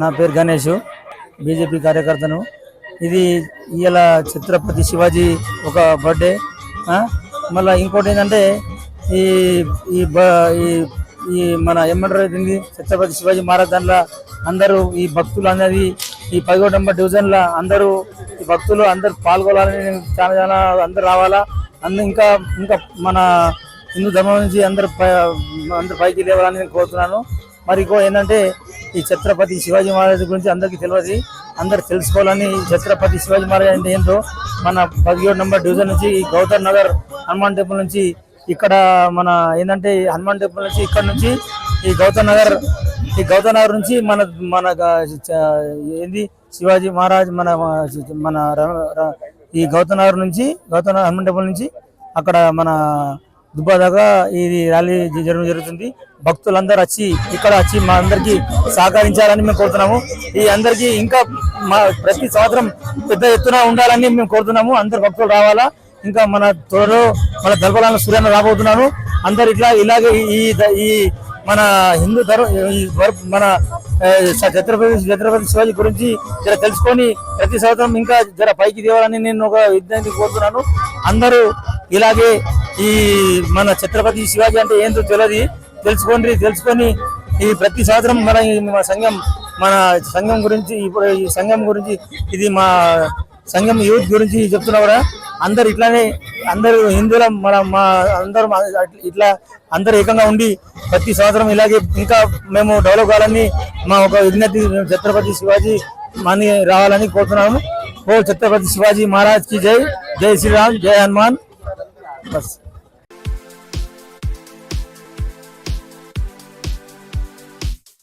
నా పేరు గణేష్ బీజేపీ కార్యకర్తను. ఇది ఇవాళ ఛత్రపతి శివాజీ ఒక బర్త్డే. మళ్ళీ ఇంకోటి ఏంటంటే ఈ ఈ ఈ మన ఏమంటారు దీన్ని? ఛత్రపతి శివాజీ మహారాజ్ దాంట్లో అందరూ ఈ భక్తులు అనేది ఈ పదిహేడు నెంబర్ డివిజన్లో అందరూ ఈ భక్తులు అందరూ పాల్గొనాలని చాలా చాలా అందరూ రావాలా? అందు ఇంకా ఇంకా మన హిందూ ధర్మం నుంచి అందరు పై అందరు పైకి లేవాలని నేను కోరుతున్నాను. మరి ఇంకో ఏంటంటే ఈ ఛత్రపతి శివాజీ మహారాజ్ గురించి అందరికీ తెలియదు. అందరు తెలుసుకోవాలని ఈ ఛత్రపతి శివాజీ మహారాజ్ అంటే ఏంటో మన పదిహేడు నెంబర్ డివిజన్ నుంచి ఈ గౌతమ్ నగర్ హనుమాన్ టెంపుల్ నుంచి ఇక్కడ మన ఏంటంటే హనుమాన్ టెంపుల్ నుంచి ఇక్కడ నుంచి ఈ గౌతమ్ నగర్ ఈ గౌతమ్ నగర్ నుంచి మన మన ఏంది శివాజీ మహారాజ్ మన మన ఈ గౌతమ్ నగర్ నుంచి గౌతమ్ నగర్ హనుమాన్ టెంపుల్ నుంచి అక్కడ మన దుబ్బా దాకా ఇది ర్యాలీ జరగడం జరుగుతుంది. భక్తులందరూ వచ్చి ఇక్కడ వచ్చి మా అందరికీ సహకరించాలని మేము కోరుతున్నాము. ఈ అందరికీ ఇంకా మా ప్రతి సంవత్సరం పెద్ద ఎత్తున ఉండాలని మేము కోరుతున్నాము. అందరు భక్తులు రావాలా? ఇంకా మన త్వరలో మన దళపడాల సూర్యాన్ని రాబోతున్నాను అందరు ఇట్లా ఇలాగే ఈ ఈ మన హిందూ ధర్మ ఈ మన ఛత్రపతి ఛత్రపతి శివాజీ గురించి జర తెలుసుకొని ప్రతి సంవత్సరం ఇంకా జర పైకి తేవాలని నేను ఒక విద్యార్థి కోరుతున్నాను. అందరూ ఇలాగే ఈ మన ఛత్రపతి శివాజీ అంటే ఏంటో తెలియదు తెలుసుకోండి తెలుసుకొని ఈ ప్రతి సంవత్సరం మన ఈ మా సంఘం మన సంఘం గురించి ఇప్పుడు ఈ సంఘం గురించి ఇది మా సంఘం యూత్ గురించి చెప్తున్నా కూడా అందరు ఇట్లానే అందరూ హిందువుల మన మా అందరూ ఇట్లా అందరూ ఏకంగా ఉండి ప్రతి సంవత్సరం ఇలాగే ఇంకా మేము డెవలప్ కావాలని మా ఒక విజ్ఞప్తి ఛత్రపతి శివాజీ మని రావాలని కోరుతున్నాము. ఓ ఛత్రపతి శివాజీ మహారాజ్కి జై జై శ్రీరామ్ జై హనుమాన్. బస్.